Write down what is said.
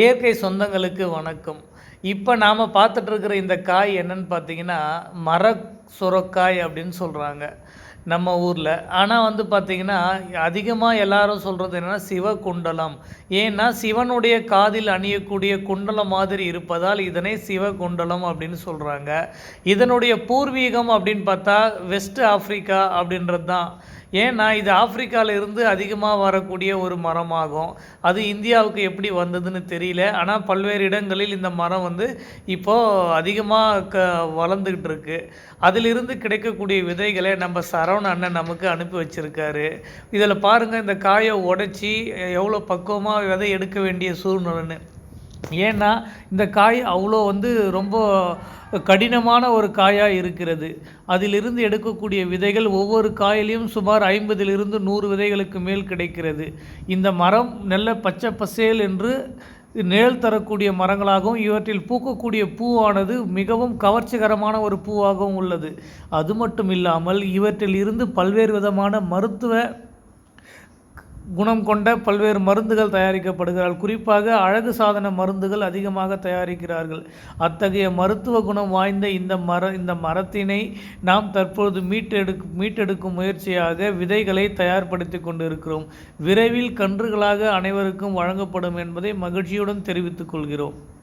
இயற்கை சொந்தங்களுக்கு வணக்கம். இப்போ நாம் பார்த்துட்ருக்கிற இந்த காய் என்னன்னு பார்த்தீங்கன்னா மர சுரக்காய் அப்படின்னு சொல்கிறாங்க நம்ம ஊரில். ஆனால் வந்து பார்த்திங்கன்னா அதிகமாக எல்லாரும் சொல்கிறது என்னென்னா சிவகுண்டலம். ஏன்னா சிவனுடைய காதில் அணியக்கூடிய குண்டலம் மாதிரி இருப்பதால் இதனை சிவகுண்டலம் அப்படின்னு சொல்கிறாங்க இதனுடைய பூர்வீகம் அப்படின்னு பார்த்தா வெஸ்ட் ஆஃப்ரிக்கா அப்படின்றது தான் ஏன்னா இது ஆப்பிரிக்காவிலிருந்து அதிகமாக வரக்கூடிய ஒரு மரமாகும்? அது இந்தியாவுக்கு எப்படி வந்ததுன்னு தெரியல. ஆனால் பல்வேறு இடங்களில் இந்த மரம் வந்து இப்போது அதிகமாக க வளர்ந்துக்கிட்டு இருக்கு. அதிலிருந்து கிடைக்கக்கூடிய விதைகளை நம்ம சரவண அண்ணன் நமக்கு அனுப்பி வச்சுருக்காரு. இதில் பாருங்கள் இந்த காயை உடச்சி எவ்வளோ பக்குவமாக விதை எடுக்க வேண்டிய சூழ்நிலைன்னு. ஏன்னா இந்த காய் அவ்வளோ வந்து ரொம்ப கடினமான ஒரு காயாக இருக்கிறது. அதிலிருந்து எடுக்கக்கூடிய விதைகள் ஒவ்வொரு காயிலையும் சுமார் ஐம்பதிலிருந்து நூறு விதைகளுக்கு மேல் கிடைக்கிறது. இந்த மரம் நல்ல பச்சை பசேல் என்று நிழல் தரக்கூடிய மரங்களாகவும் இவற்றில் பூக்கக்கூடிய பூவானது மிகவும் கவர்ச்சிகரமான ஒரு பூவாகவும் உள்ளது. அது மட்டும் இல்லாமல் இவற்றில் இருந்து பல்வேறு விதமான மருத்துவ குணம் கொண்ட பல்வேறு மருந்துகள் தயாரிக்கப்படுகிறார்கள். குறிப்பாக அழகு சாதன மருந்துகள் அதிகமாக தயாரிக்கிறார்கள். அத்தகைய மருத்துவ குணம் வாய்ந்த இந்த மர இந்த மரத்தினை நாம் தற்பொழுது மீட்டெடுக் மீட்டெடுக்கும் முயற்சியாக விதைகளை தயார்படுத்தி கொண்டிருக்கிறோம். விரைவில் கன்றுகளாக அனைவருக்கும் வழங்கப்படும் என்பதை மகிழ்ச்சியுடன் தெரிவித்துக் கொள்கிறோம்.